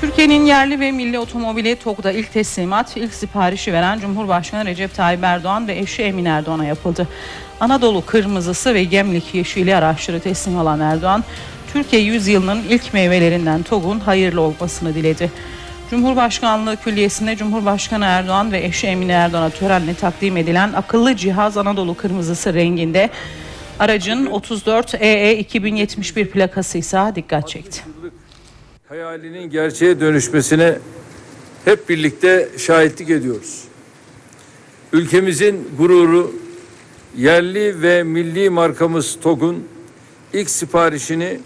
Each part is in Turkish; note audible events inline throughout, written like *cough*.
Türkiye'nin yerli ve milli otomobili TOG'da ilk teslimat, ilk siparişi veren Cumhurbaşkanı Recep Tayyip Erdoğan ve eşi Emine Erdoğan'a yapıldı. Anadolu kırmızısı ve Gemlik yeşili araçları teslim alan Erdoğan, Türkiye yüzyılının ilk meyvelerinden TOG'un hayırlı olmasını diledi. Cumhurbaşkanlığı Külliyesi'nde Cumhurbaşkanı Erdoğan ve eşi Emine Erdoğan'a törenle takdim edilen akıllı cihaz Anadolu kırmızısı renginde aracın 34 EE 2071 plakası ise dikkat çekti. Hayalinin gerçeğe dönüşmesine hep birlikte şahitlik ediyoruz. Ülkemizin gururu, yerli ve milli markamız TOG'un ilk siparişini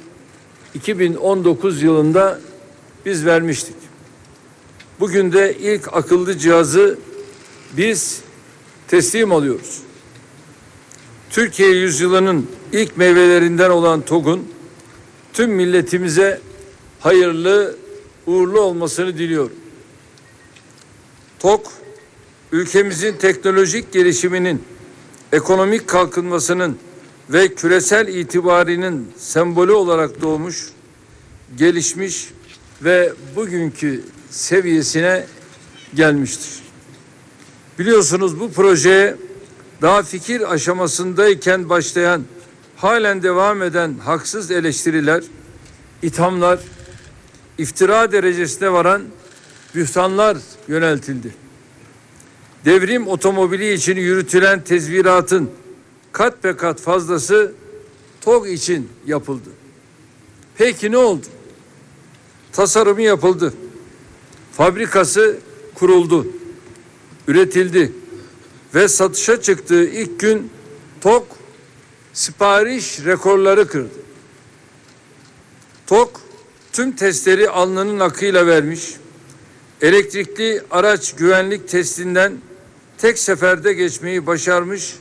2019 yılında biz vermiştik. Bugün de ilk akıllı cihazı biz teslim alıyoruz. Türkiye yüzyılının ilk meyvelerinden olan TOG'un tüm milletimize hayırlı, uğurlu olmasını diliyorum. TOK, ülkemizin teknolojik gelişiminin, ekonomik kalkınmasının ve küresel itibarinin sembolü olarak doğmuş, gelişmiş ve bugünkü seviyesine gelmiştir. Biliyorsunuz bu projeye daha fikir aşamasındayken başlayan, halen devam eden haksız eleştiriler, ithamlar, iftira derecesine varan bühtanlar yöneltildi. Devrim otomobili için yürütülen tezviratın kat be kat fazlası TOG için yapıldı. Peki ne oldu? Tasarımı yapıldı. Fabrikası kuruldu. Üretildi. Ve satışa çıktığı ilk gün TOG sipariş rekorları kırdı. TOK tüm testleri alnının akıyla vermiş. Elektrikli araç güvenlik testinden tek seferde geçmeyi başarmış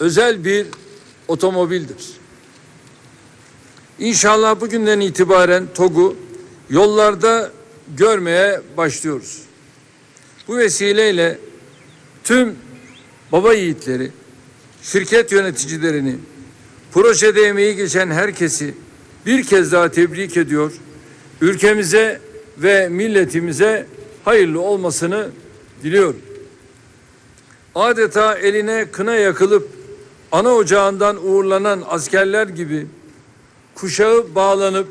özel bir otomobildir. İnşallah bugünden itibaren TOG'u yollarda görmeye başlıyoruz. Bu vesileyle tüm baba yiğitleri, şirket yöneticilerini, projede emeği geçen herkesi bir kez daha tebrik ediyor. Ülkemize ve milletimize hayırlı olmasını diliyorum. Adeta eline kına yakılıp ana ocağından uğurlanan askerler gibi kuşağı bağlanıp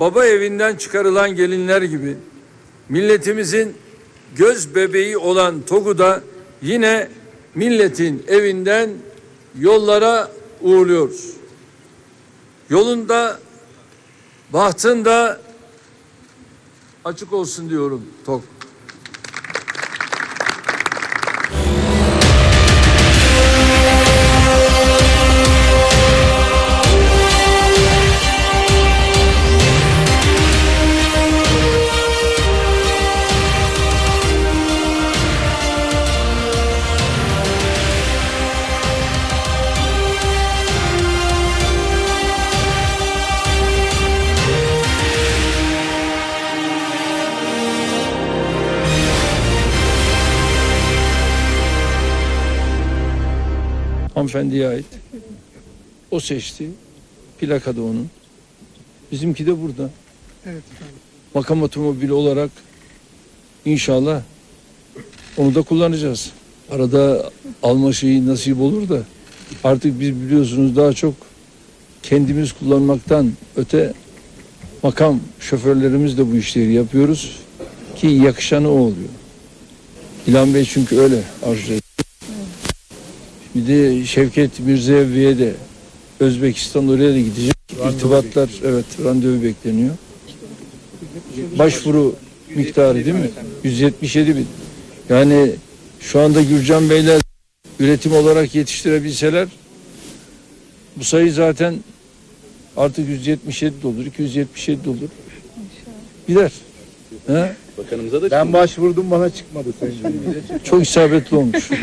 baba evinden çıkarılan gelinler gibi milletimizin göz bebeği olan TOG'u yine milletin evinden yollara uğurluyoruz. Yolunda, bahtında açık olsun diyorum TOG. Hanımefendiye ait. O seçti. Plaka da onun. Bizimki de burada. Evet efendim. Makam otomobili olarak inşallah onu da kullanacağız. Arada alma şeyi nasip olur da artık biz biliyorsunuz daha çok kendimiz kullanmaktan öte makam şoförlerimiz de bu işleri yapıyoruz ki yakışanı o oluyor. İlhan Bey çünkü öyle arzu ediyor. Bir de Şevket Mirzayevi'ye de Özbekistan oraya da gidecek. İrtibatlar evet randevu bekleniyor. Başvuru miktarı değil mi? 177 bin. Yani şu anda Gürcan Beyler üretim olarak yetiştirebilseler bu sayı zaten artık 177 de olur, 277 de olur. Gider. Ha? Bakanımıza da Ben başvurdum bana çıkmadı Sayın. Çok isabetli olmuş. *laughs*